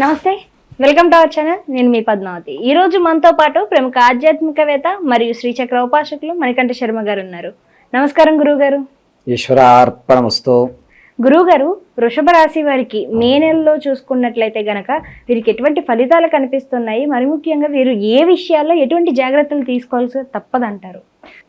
నమస్తే. Welcome to our channel. నేను మీ పద్మావతి. ఈ రోజు మనతో పాటు ప్రముఖ ఆధ్యాత్మికవేత్త మరియు శ్రీచక్ర ఉపాసకులు మణికంఠ శర్మ గారు ఉన్నారు. నమస్కారం గురువు గారు ఈశ్వరార్పణమస్తు. గురువు గారు వృషభ రాశి వారికి మే నెలలో చూసుకున్నట్లయితే గనక వీరికి ఎటువంటి ఫలితాలు కనిపిస్తున్నాయి? మరి ముఖ్యంగా వీరు ఏ విషయాల్లో ఎటువంటి జాగ్రత్తలు తీసుకోవాల్సి తప్పదంటారు?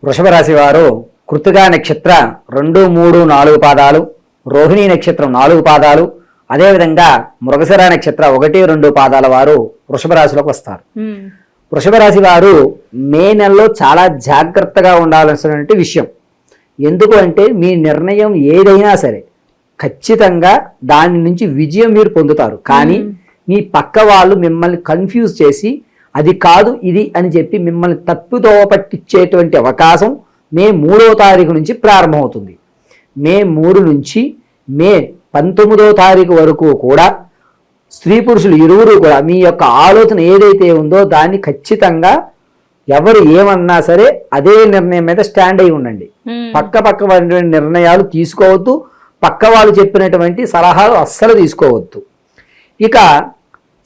వృషభ రాశి వారు కృతిగా నక్షత్ర రెండు మూడు నాలుగు పాదాలు రోహిణి నక్షత్రం నాలుగు పాదాలు అదేవిధంగా మృగశిర నక్షత్ర ఒకటి రెండు పాదాల వారు వృషభ రాశిలోకి వస్తారు. వృషభ రాశి వారు మే నెలలో చాలా జాగ్రత్తగా ఉండాల్సినటువంటి విషయం. ఎందుకు అంటే మీ నిర్ణయం ఏదైనా సరే ఖచ్చితంగా దాని నుంచి విజయం మీరు పొందుతారు. కానీ మీ పక్క వాళ్ళు మిమ్మల్ని కన్ఫ్యూజ్ చేసి అది కాదు ఇది అని చెప్పి మిమ్మల్ని తప్పుదోవ పట్టించేటువంటి అవకాశం మే మూడవ తారీఖు నుంచి ప్రారంభమవుతుంది. మే మూడు నుంచి మే పంతొమ్మిదో తారీఖు వరకు కూడా స్త్రీ పురుషులు ఇరువురు కూడా మీ యొక్క ఆలోచన ఏదైతే ఉందో దాన్ని ఖచ్చితంగా ఎవరు ఏమన్నా సరే అదే నిర్ణయం మీద స్టాండ్ అయి ఉండండి. పక్క పక్క నిర్ణయాలు తీసుకోవద్దు. పక్క వాళ్ళు చెప్పినటువంటి సలహాలు అస్సలు తీసుకోవద్దు. ఇక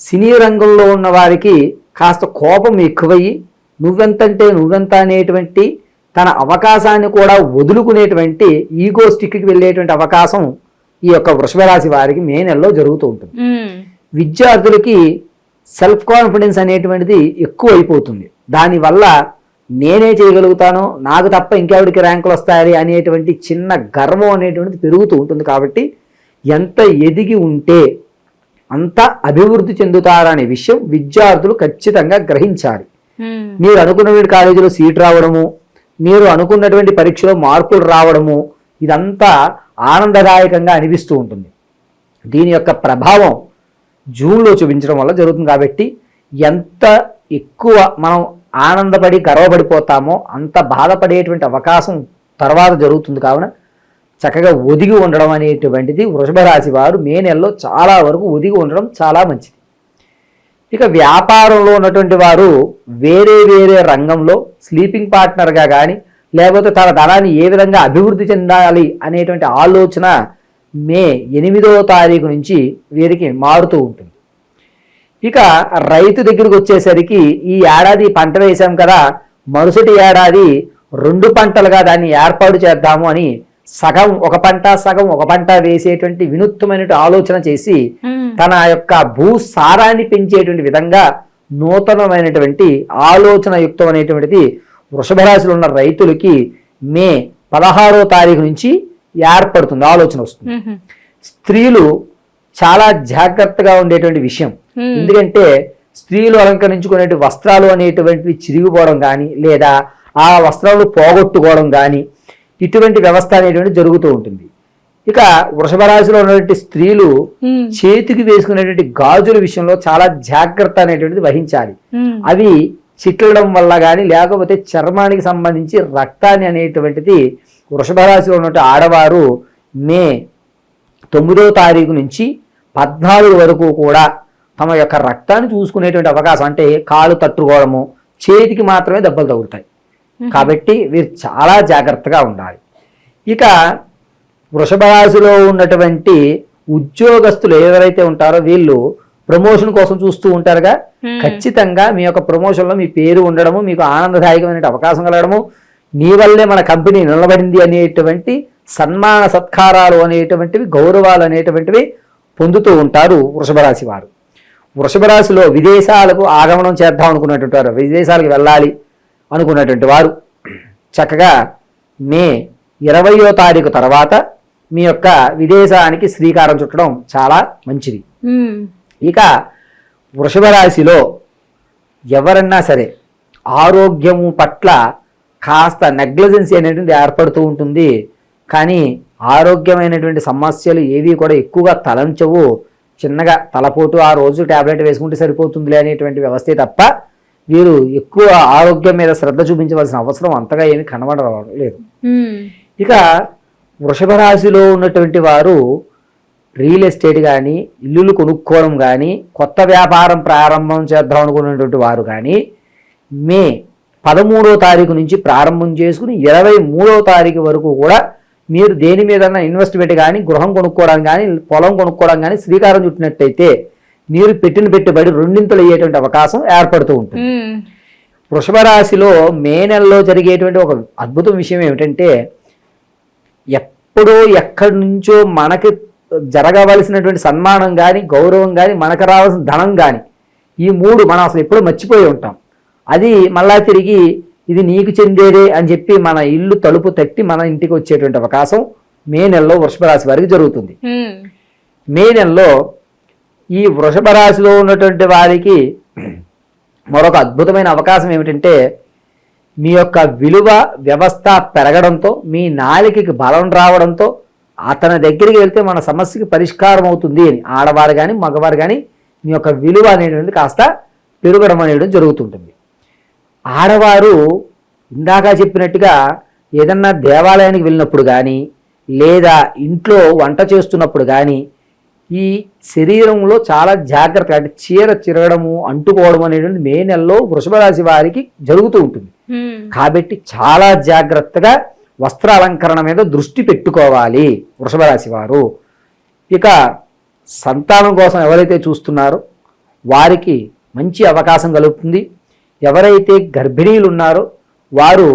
సినీ రంగంలో ఉన్న వారికి కాస్త కోపం ఎక్కువయ్యి నువ్వెంతంటే నువ్వెంత అనేటువంటి తన అవకాశాన్ని కూడా వదులుకునేటువంటి ఈగో స్టిక్కి వెళ్ళేటువంటి అవకాశం ఈ యొక్క వృషభ రాశి వారికి మే నెలలో జరుగుతూ ఉంటుంది. విద్యార్థులకి సెల్ఫ్ కాన్ఫిడెన్స్ అనేటువంటిది ఎక్కువ అయిపోతుంది దానివల్ల నేనే చేయగలుగుతాను నాకు తప్ప ఇంకెవరికి ర్యాంకులు వస్తాయి అనేటువంటి చిన్న గర్వం అనేటువంటిది పెరుగుతూ ఉంటుంది కాబట్టి ఎంత ఎదిగి ఉంటే అంత అభివృద్ధి చెందుతారనే విషయం విద్యార్థులు ఖచ్చితంగా గ్రహించాలి. మీరు అనుకున్నటువంటి కాలేజీలో సీట్ రావడము మీరు అనుకున్నటువంటి పరీక్షలో మార్కులు రావడము ఇదంతా ఆనందదాయకంగా అనిపిస్తూ ఉంటుంది. దీని యొక్క ప్రభావం జూన్లో చూపించడం వల్ల జరుగుతుంది కాబట్టి ఎంత ఎక్కువ మనం ఆనందపడి గర్వపడిపోతామో అంత బాధపడేటువంటి అవకాశం తర్వాత జరుగుతుంది కావున చక్కగా ఒదిగి ఉండడం అనేటువంటిది వృషభ రాశి వారు మే నెలలో చాలా వరకు ఒదిగి ఉండడం చాలా మంచిది. ఇక వ్యాపారంలో ఉన్నటువంటి వారు వేరే వేరే రంగంలో స్లీపింగ్ పార్ట్నర్గా కానీ లేకపోతే తన ధనాన్ని ఏ విధంగా అభివృద్ధి చెందాలి అనేటువంటి ఆలోచన మే ఎనిమిదవ తారీఖు నుంచి వీరికి మారుతూ ఉంటుంది. ఇక రైతు దగ్గరికి వచ్చేసరికి ఈ ఏడాది పంట వేశాం కదా మరుసటి ఏడాది రెండు పంటలుగా దాన్ని ఏర్పాటు చేద్దాము అని సగం ఒక పంట సగం ఒక పంట వేసేటువంటి వినూత్నమైన ఆలోచన చేసి తన యొక్క భూ సారాన్ని పెంచేటువంటి విధంగా నూతనమైనటువంటి ఆలోచన యుక్తం అనేటువంటిది వృషభ రాశిలో ఉన్న రైతులకి మే పదహారో తారీఖు నుంచి ఏర్పడుతుంది ఆలోచన వస్తుంది. స్త్రీలు చాలా జాగ్రత్తగా ఉండేటువంటి విషయం. ఎందుకంటే స్త్రీలు అలంకరించుకునే వస్త్రాలు అనేటువంటివి చిరిగిపోవడం కానీ లేదా ఆ వస్త్రాలు పోగొట్టుకోవడం కానీ ఇటువంటి వ్యవస్థ అనేటువంటి జరుగుతూ ఉంటుంది. ఇక వృషభ రాశిలో ఉన్నటువంటి స్త్రీలు చేతికి వేసుకునేటువంటి గాజుల విషయంలో చాలా జాగ్రత్త అనేటువంటిది వహించాలి. అవి చిట్లడం వల్ల కానీ లేకపోతే చర్మానికి సంబంధించి రక్తాన్ని అనేటువంటిది వృషభ రాశిలో ఉన్నటువంటి ఆడవారు మే తొమ్మిదో తారీఖు నుంచి పద్నాలుగు వరకు కూడా తమ యొక్క రక్తాన్ని చూసుకునేటువంటి అవకాశం అంటే కాలు తట్టుకోవడము చేతికి మాత్రమే దెబ్బలు తగులుతాయి. కాబట్టి వీరు చాలా జాగ్రత్తగా ఉండాలి. ఇక వృషభ రాశిలో ఉన్నటువంటి ఉద్యోగస్తులు ఎవరైతే ఉంటారో వీళ్ళు ప్రమోషన్ కోసం చూస్తూ ఉంటారుగా. ఖచ్చితంగా మీ యొక్క ప్రమోషన్లో మీ పేరు ఉండడము మీకు ఆనందదాయకమైన అవకాశం కలగడము మీ వల్లే మన కంపెనీ నిలబడింది అనేటువంటి సన్మాన సత్కారాలు అనేటువంటివి గౌరవాలు అనేటువంటివి పొందుతూ ఉంటారు వృషభ రాశి వారు. వృషభ రాశిలో విదేశాలకు ఆగమనం చేద్దాం అనుకున్నటువంటి వారు విదేశాలకు వెళ్ళాలి అనుకున్నటువంటి వారు చక్కగా మే ఇరవయో తారీఖు తర్వాత మీ యొక్క విదేశానికి శ్రీకారం చుట్టడం చాలా మంచిది. ఇక వృషభ రాశిలో ఎవరన్నా సరే ఆరోగ్యము పట్ల కాస్త నెగ్లిజెన్సీ అనేటువంటి ఏర్పడుతూ ఉంటుంది. కానీ ఆరోగ్యమైనటువంటి సమస్యలు ఏవి కూడా ఎక్కువగా తలంచవు. చిన్నగా తలపోటు ఆ రోజు టాబ్లెట్ వేసుకుంటే సరిపోతుందిలే అనేటువంటి వ్యవస్థే తప్ప వీరు ఎక్కువ ఆరోగ్యం మీద శ్రద్ధ చూపించవలసిన అవసరం అంతగా ఏమీ కనబడడం లేదు ఉమ్, ఇక వృషభ రాశిలో ఉన్నటువంటి వారు రియల్ ఎస్టేట్ కానీ ఇల్లులు కొనుక్కోవడం కానీ కొత్త వ్యాపారం ప్రారంభం చేద్దాం అనుకున్నటువంటి వారు కానీ మే పదమూడో తారీఖు నుంచి ప్రారంభం చేసుకుని ఇరవై మూడో తారీఖు వరకు కూడా మీరు దేని మీద ఇన్వెస్ట్మెంట్ కానీ గృహం కొనుక్కోవడం కానీ పొలం కొనుక్కోవడం కానీ శ్రీకారం చుట్టినట్టయితే మీరు పెట్టిన పెట్టుబడి రెండింతలు అయ్యేటువంటి అవకాశం ఏర్పడుతూ ఉంటుంది. వృషభ రాశిలో మే నెలలో జరిగేటువంటి ఒక అద్భుతం విషయం ఏమిటంటే ఎప్పుడో ఎక్కడి నుంచో మనకి జరగవలసినటువంటి సన్మానం కానీ గౌరవం కానీ మనకు రావాల్సిన ధనం కానీ ఈ మూడు మనం అసలు ఎప్పుడో మర్చిపోయి ఉంటాం. అది మళ్ళా తిరిగి ఇది నీకు చెందేదే అని చెప్పి మన ఇల్లు తలుపు తట్టి మన ఇంటికి వచ్చేటువంటి అవకాశం మే నెలలో వృషభ రాశి వారికి జరుగుతుంది. మే నెలలో ఈ వృషభ రాశిలో ఉన్నటువంటి వారికి మరొక అద్భుతమైన అవకాశం ఏమిటంటే మీ యొక్క విలువ వ్యవస్థ పెరగడంతో మీ నాలికకి బలం రావడంతో అతని దగ్గరికి వెళ్తే మన సమస్యకి పరిష్కారం అవుతుంది అని ఆడవారు కానీ మగవారు కానీ మీ యొక్క విలువ అనేటువంటిది కాస్త పెరగడం అనేది జరుగుతుంటుంది. ఆడవారు ఇందాక చెప్పినట్టుగా ఏదన్నా దేవాలయానికి వెళ్ళినప్పుడు కానీ లేదా ఇంట్లో వంట చేస్తున్నప్పుడు కానీ ఈ శరీరంలో చాలా జాగ్రత్త అంటే చీర చిరగడము అంటుకోవడం అనేటువంటి మే నెలలో వృషభ రాశి వారికి జరుగుతూ ఉంటుంది. కాబట్టి చాలా జాగ్రత్తగా వస్త్ర అలంకరణ మీద దృష్టి పెట్టుకోవాలి వృషభ రాశి వారు. ఇక సంతానం కోసం ఎవరైతే చూస్తున్నారో వారికి మంచి అవకాశం కలుగుతుంది. ఎవరైతే గర్భిణీలు ఉన్నారో వారు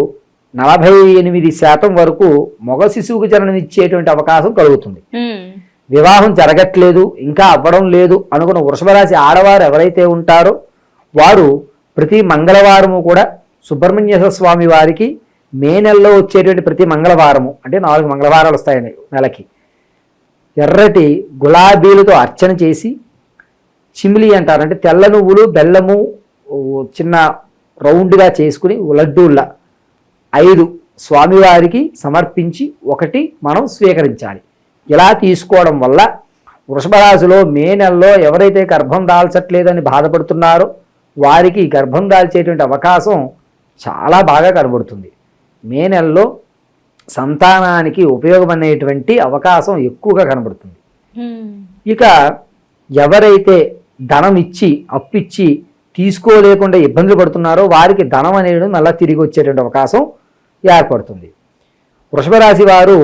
నలభై ఎనిమిది శాతం వరకు మగ శిశువుకు జననం ఇచ్చేటువంటి అవకాశం కలుగుతుంది. వివాహం జరగట్లేదు ఇంకా అవ్వడం లేదు అనుకున్న వృషభ రాశి ఆడవారు ఎవరైతే ఉంటారో వారు ప్రతి మంగళవారము కూడా సుబ్రహ్మణ్య స్వామి వారికి మే నెలలో వచ్చేటువంటి ప్రతి మంగళవారము అంటే నాలుగు మంగళవారాలు వస్తాయండి నెలకి. ఎర్రటి గులాబీలతో అర్చన చేసి చిమిలి అంటారు. అంటే తెల్ల నువ్వులు బెల్లము చిన్న రౌండ్గా చేసుకుని లడ్డూల్లా ఐదు స్వామివారికి సమర్పించి ఒకటి మనం స్వీకరించాలి. ఇలా తీసుకోవడం వల్ల వృషభరాజులో మే నెలలో ఎవరైతే గర్భం దాల్చట్లేదని బాధపడుతున్నారో వారికి గర్భం దాల్చేటువంటి అవకాశం చాలా బాగా కనబడుతుంది. మే నెలలో సంతానానికి ఉపయోగపడేటువంటి అవకాశం ఎక్కువగా కనబడుతుంది. ఇక ఎవరైతే ధనం ఇచ్చి అప్పిచ్చి తీసుకోలేకుండా ఇబ్బందులు పడుతున్నారో వారికి ధనం అనేది మళ్ళీ తిరిగి వచ్చేటువంటి అవకాశం ఏర్పడుతుంది. వృషభ రాశి వారు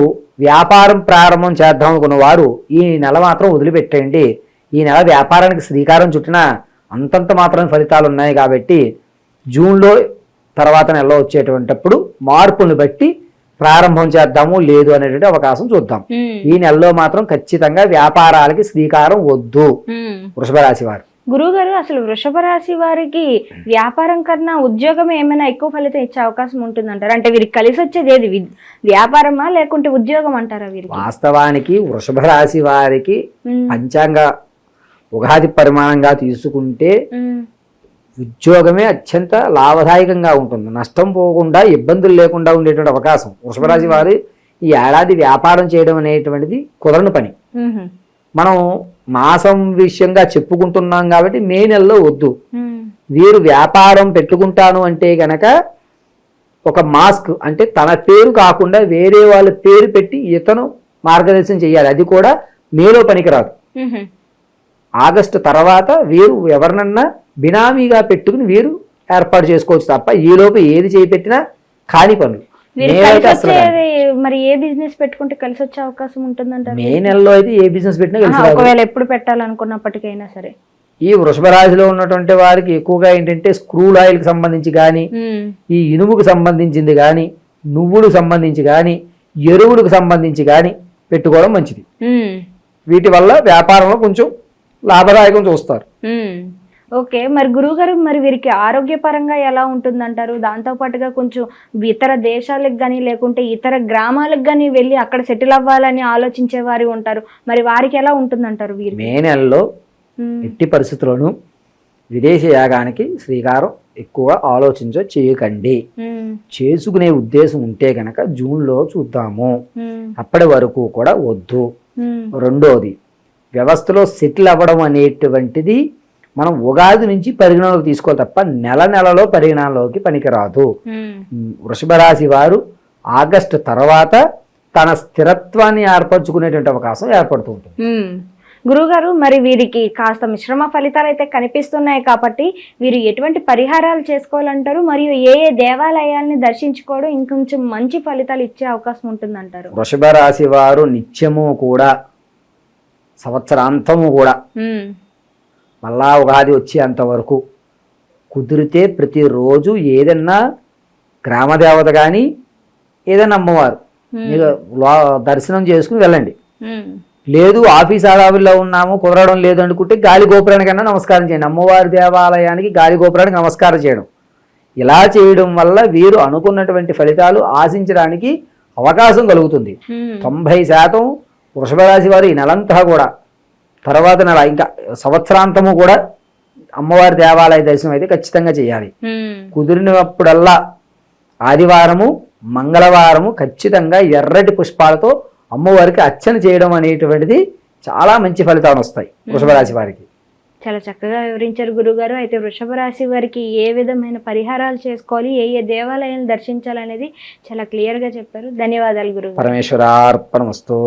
వ్యాపారం ప్రారంభం చేద్దాం అనుకున్న వారు ఈ నెల మాత్రం వదిలిపెట్టండి ఈ నెల వ్యాపారానికి శ్రీకారం చుట్టిన అంతంత మాత్రమే ఫలితాలు ఉన్నాయి కాబట్టి జూన్లో తర్వాత నెలలో వచ్చేటువంటప్పుడు మార్పులను బట్టి ప్రారంభం చేద్దాము లేదు అనేటువంటి అవకాశం చూద్దాం. ఈ నెలలో మాత్రం ఖచ్చితంగా వ్యాపారాలకి శ్రీకారం వద్దు. వృషభ రాశి వారు. గురువుగారు అసలు వృషభ రాశి వారికి వ్యాపారం కన్నా ఉద్యోగం ఏమైనా ఎక్కువ ఫలితం ఇచ్చే అవకాశం ఉంటుందంటారు? అంటే వీరికి కలిసి వచ్చేది ఏది? వ్యాపారమా లేకుంటే ఉద్యోగం అంటారా వీరికి? వాస్తవానికి వృషభ రాశి వారికి పంచాంగ ఉగాది పరిమాణంగా తీసుకుంటే ఉద్యోగమే అత్యంత లాభదాయకంగా ఉంటుంది. నష్టం పోకుండా ఇబ్బందులు లేకుండా ఉండేటువంటి అవకాశం. వృషభ రాశి వారు ఈ ఏడాది వ్యాపారం చేయడం అనేటువంటిది కుదరని పని. మనం మాసం విషయంగా చెప్పుకుంటున్నాం కాబట్టి మే నెలలో వద్దు. వీరు వ్యాపారం పెట్టుకుంటాను అంటే గనక ఒక మాస్క్ అంటే తన పేరు కాకుండా వేరే వాళ్ళ పేరు పెట్టి ఇతను మార్గదర్శనం చేయాలి. అది కూడా మేలో పనికిరాదు. ఆగస్టు తర్వాత వీరు ఎవరినన్నా బినామీగా పెట్టుకుని వీరు ఏర్పాటు చేసుకోవచ్చు తప్ప ఈలోపు ఏది చేపెట్టినా కాని పనులు. మరి ఏ బిజినెస్ పెట్టుకుంటే కలిసి వచ్చే అవకాశం ఉంటుందంటారు? మే నెలలో అయితే ఏ బిజినెస్ పెట్టినా కలిసి. ఒకవేళ ఎప్పుడు పెట్టాలనుకున్నప్పటికైనా సరే. ఈ వృషభ రాశిలో ఉన్నటువంటి వారికి ఎక్కువగా ఏంటంటే స్క్రూల్ ఆయిల్కి సంబంధించి కానీ ఈ ఇనుముకు సంబంధించింది కానీ నువ్వులకు సంబంధించి కానీ ఎరువులకు సంబంధించి కానీ పెట్టుకోవడం మంచిది. వీటి వల్ల వ్యాపారంలో కొంచెం లాభదాయకం చూస్తారు. ఓకే. మరి గురువుగారు మరి వీరికి ఆరోగ్యపరంగా ఎలా ఉంటుందంటారు? దాంతో పాటుగా కొంచెం ఇతర దేశాలకు కానీ లేకుంటే ఇతర గ్రామాలకు కానీ వెళ్ళి అక్కడ సెటిల్ అవ్వాలని ఆలోచించే వారు ఉంటారు. మరి వారికి ఎలా ఉంటుందంటారు వీరికి? మే నెలలో ఎట్టి పరిస్థితుల్లోనూ విదేశీ యాగానికి శ్రీకారం ఎక్కువ ఆలోచించ చేయకండి. చేసుకునే ఉద్దేశం ఉంటే గనక జూన్లో చూద్దాము. అప్పటి వరకు కూడా వద్దు. రెండోది వ్యవస్థలో సెటిల్ అవ్వడం అనేటువంటిది మనం ఉగాది నుంచి పరిగణలోకి తీసుకోవాలి తప్ప నెల నెలలో పరిగణలోకి పనికిరాదు. వృషభ రాశి వారు ఆగస్టు తర్వాత తన స్థిరత్వాన్ని ఏర్పరచుకునేటువంటి అవకాశం ఏర్పడుతూ ఉంటుంది. ఉమ్. గురువుగారు మరి వీరికి కాస్త మిశ్రమ ఫలితాలు అయితే కనిపిస్తున్నాయి కాబట్టి వీరు ఎటువంటి పరిహారాలు చేసుకోవాలంటారు? మరియు ఏ ఏ దేవాలయాల్ని దర్శించుకోవడం ఇంకొంచెం మంచి ఫలితాలు ఇచ్చే అవకాశం ఉంటుందంటారు? వృషభ రాశి వారు నిత్యము కూడా సంవత్సరాంతము కూడా. మళ్ళా ఉగాది వచ్చేంత వరకు కుదిరితే ప్రతిరోజు ఏదన్నా గ్రామదేవత కానీ ఏదైనా అమ్మవారు. దర్శనం చేసుకుని వెళ్ళండి. లేదు ఆఫీస్ హడావిల్లో ఉన్నాము కుదరడం లేదు అనుకుంటే గాలి గోపురానికైనా నమస్కారం చేయండి. అమ్మవారి దేవాలయానికి గాలి గోపురానికి నమస్కారం చేయడం. ఇలా చేయడం వల్ల వీరు అనుకున్నటువంటి ఫలితాలు ఆశించడానికి అవకాశం కలుగుతుంది. తొంభై శాతం వృషభ రాశి వారు ఈ నెలంతా కూడా తర్వాత నెల ఇంకా సంవత్సరాంతము కూడా అమ్మవారి దేవాలయ దర్శనం అయితే ఖచ్చితంగా చేయాలి. కుదిరినప్పుడల్లా ఆదివారము మంగళవారము ఖచ్చితంగా ఎర్రటి పుష్పాలతో అమ్మవారికి అర్చన చేయడం అనేటువంటిది చాలా మంచి ఫలితాలు వస్తాయి వృషభ రాశి వారికి. చాలా చక్కగా వివరించారు గురుగారు. అయితే వృషభ రాశి వారికి ఏ విధమైన పరిహారాలు చేసుకోవాలి ఏ ఏ దేవాలయాలు దర్శించాలనేది చాలా క్లియర్గా చెప్పారు. ధన్యవాదాలు గురుగారు. పరమేశ్వరార్పణమస్తు.